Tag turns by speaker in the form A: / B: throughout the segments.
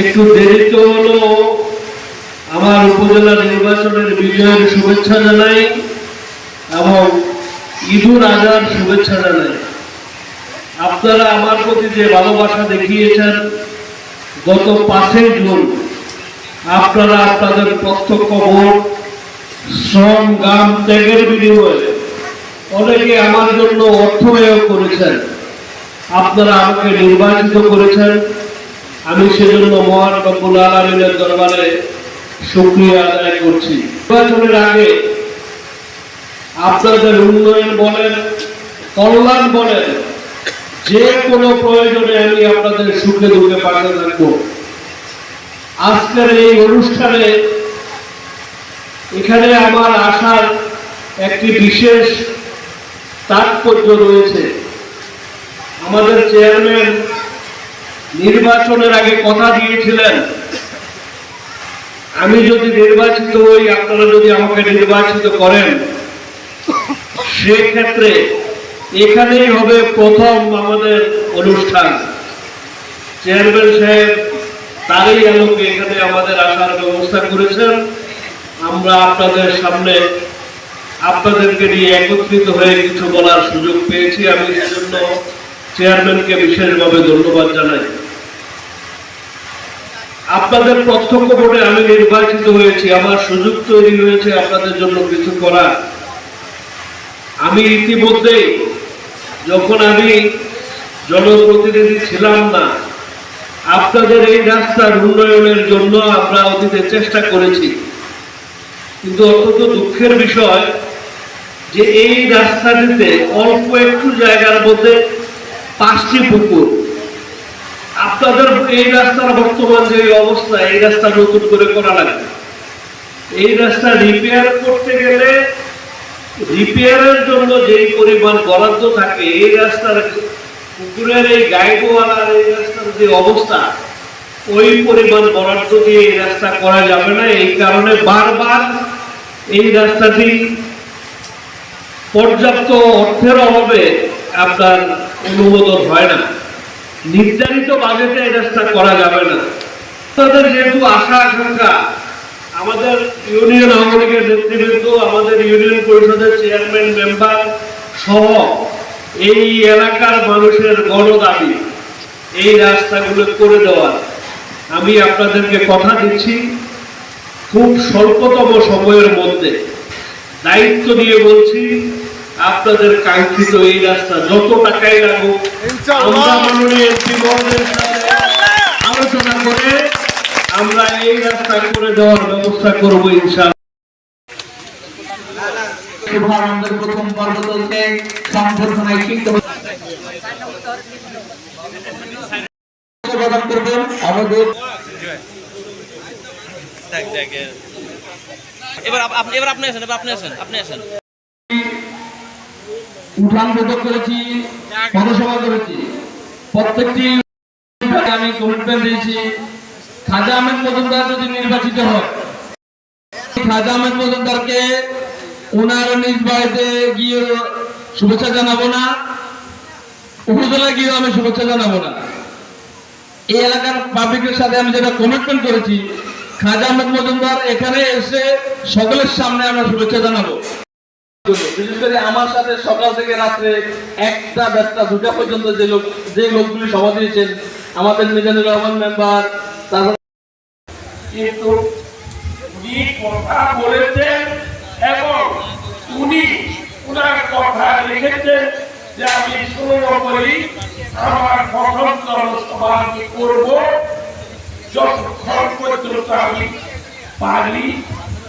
A: একটু দেরিতে হলো। আমার উপজেলা নির্বাচনের বিজয়ের শুভেচ্ছা জানাই এবং ঈদুল আজহার শুভেচ্ছা জানাই। আপনারা আমার প্রতি যে ভালোবাসা দেখিয়েছেন, গত পাঁচই জুন আপনারা আপনাদের প্রত্যক্ষ ভোট, শ্রম গাম ত্যাগের বিনিময়ে অনেকে আমার জন্য অর্থ ব্যয় করেছেন। আপনারা আমাকে নির্বাচিত করেছেন। আমি সেজন্য মহান রব্বুল আলমিনের দরবারে শুক্রিয়া আদায় করছি। নির্বাচনের আগে আপনাদের উন্নয়ন বলেন, কল্যাণ বলেন, যে কোনো প্রয়োজনে আমি আপনাদের সুখে দুঃখে পাশে থাকব। আজকের এই অনুষ্ঠানে এখানে আমার আসার একটি বিশেষ তাৎপর্য রয়েছে। আমাদের চেয়ারম্যান নির্বাচনের আগে কথা দিয়েছিলেন। আমি যদি নির্বাচিত হই, আপনারা যদি আমাকে নির্বাচিত করেন, সেক্ষেত্রে এখানেই হবে প্রথম আমাদের অনুষ্ঠান। চেয়ারম্যান সাহেব তারই আলোকে এখানে আমাদের আসার ব্যবস্থা করেছেন। আমরা আপনাদের সামনে আপনাদেরকে নিয়ে একত্রিত হয়ে কিছু বলার সুযোগ পেয়েছি। আমি সেজন্য চেয়ারম্যানকে বিশেষভাবে ধন্যবাদ জানাই। আপনাদের প্রত্যক্ষ ভোটে আমি নির্বাচিত হয়েছি, আমার সুযোগ তৈরি হয়েছে আপনাদের জন্য কিছু করার। আমি ইতিমধ্যে যখন আমি জনপ্রতিনিধি ছিলাম না, আপনাদের এই রাস্তার উন্নয়নের জন্য আমরা অতীতে চেষ্টা করেছি। কিন্তু অত্যন্ত দুঃখের বিষয় যে এই রাস্তাটিতে অল্প একটু জায়গার মধ্যে পাঁচটি পুকুর আপনাদের এই রাস্তার বর্তমান যে অবস্থা, এই রাস্তা নতুন করে করা লাগবে। এই রাস্তা রিপেয়ার করতে গেলে রিপেয়ারের জন্য যেই পরিমাণ বরাদ্দ থাকে, এই রাস্তার পুকুরের এই গাইডওয়ালার এই রাস্তার যে অবস্থা, ওই পরিমাণ বরাদ্দ দিয়ে এই রাস্তা করা যাবে না। এই কারণে বারবার এই রাস্তাটি পর্যাপ্ত অর্থের অভাবে আপনার অনুমোদন হয় না। নির্ধারিত বাজেটে রাস্তা করা যাবে না। তাদের যেহেতু আশা, আকাঙ্ক্ষা, আমাদের ইউনিয়ন আওয়ামী লীগের নেতৃবৃন্দ, আমাদের ইউনিয়ন পরিষদের চেয়ারম্যান, মেম্বার সহ এই এলাকার মানুষের গণ দাবি এই রাস্তাগুলো করে দেওয়ার আমি আপনাদেরকে কথা দিচ্ছি, খুব স্বল্পতম সময়ের মধ্যে। দায়িত্ব নিয়ে বলছি আপনাদের কাঙ্ক্ষিত এই রাস্তা যত টাকাই লাগুক আমরা মাননীয় এমপি মহোদয়ের সাথে আলোচনা করে আমরা এই রাস্তা করে দেওয়ার ব্যবস্থা করব ইনশাআল্লাহ।
B: শুভারম্ভের প্রথম পর্ব চলছে সংবর্ধনায় শিক্ষক প্রদান করবেন আমাদের
C: এবার আপ- আপ- এবার আপনি আসেন এবার আপনি আসেন আপনি আসেন।
B: উঠান বৈঠক করেছি পথসভা করেছি। প্রত্যেকটি আমি কমিটমেন্ট দিয়েছি। খাজা আহমেদ মজুমদার যদি নির্বাচিত হয়, খাজা আহমেদ মজুমদারকে ওনার নিজ বাড়িতে গিয়ে শুভেচ্ছা জানাব না, উপজেলা গিয়ে আমি শুভেচ্ছা জানাব না। এই এলাকার পাবলিকের সাথে আমি যেটা কমিটমেন্ট করেছি, খাজা আহমেদ মজুমদার এখানে এসে সকলের সামনে আমরা শুভেচ্ছা জানাব। সকাল থেকে রাত্রে একটা দুটা আমাদের মিজানুর রহমান মেম্বার তারপর
D: কিন্তু উনি কথা বলেছেন এবং উনি উনার কথা লিখেছেন যে আমি ষোলো করি আমার প্রথম করব। যতক্ষণ পর্যন্ত আমি পারি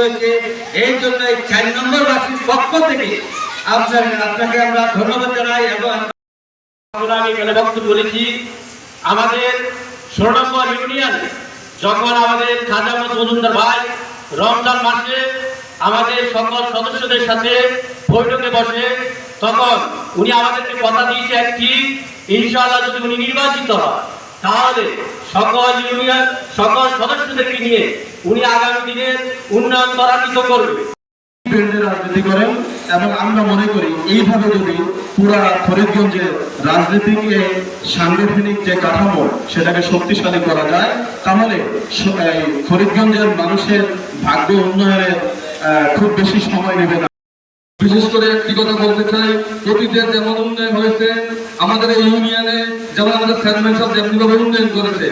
E: হয়েছে।
B: এই জন্য এই চার নম্বর বাসীর পক্ষ থেকে আপনার আপনাকে আমরা ধন্যবাদ জানাই এবং
A: আমি এখানে বলেছি আমাদের ষোলো নম্বর ইউনিয়ন,
F: যখন আমাদের খাজা মজুমদার ভাই রমজান মাসে আমাদের সকল সদস্যদের সাথে বৈঠকে বসে, তখন উনি আমাদেরকে কথা দিয়েছে একটি, ইনশাআল্লাহ যদি উনি নির্বাচিত হয় তাহলে সকল ইউনিয়ন, সকল সদস্যদেরকে নিয়ে উনি আগামী দিনে উন্নয়ন ত্বরান্বিত করবে।
G: রাজনীতি করেন এবং আমরা মনে করি এইভাবে যদি পুরা ফরিদগঞ্জের রাজনৈতিক সাংগঠনিক যে কাঠামো, সেটাকে শক্তিশালী করা যায়, তাহলে ফরিদগঞ্জের মানুষের ভাগ্য উন্নয়নের খুব বেশি সময় নেবে না। বিশেষ করে একটি কথা বলতে চাই অতীতে যেমন উন্নয়ন হয়েছে, আমাদের এই ইউনিয়নে যেমন আমাদের চেয়ারম্যান সব যেমনিভাবে উন্নয়ন করেছে।